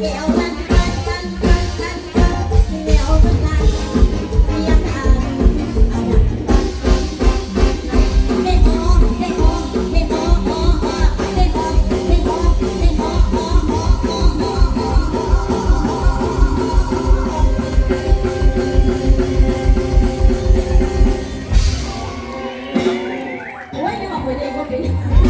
Wait, no, wait, wait, wait.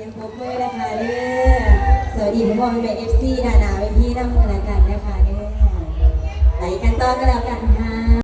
มือนะคะเด้อสวัสดีพ่อแม่เอฟซีนานาเวทีน้ำกันแล้วกันนะคะเด้อไปกันต่อกันแล้วกันค่ะ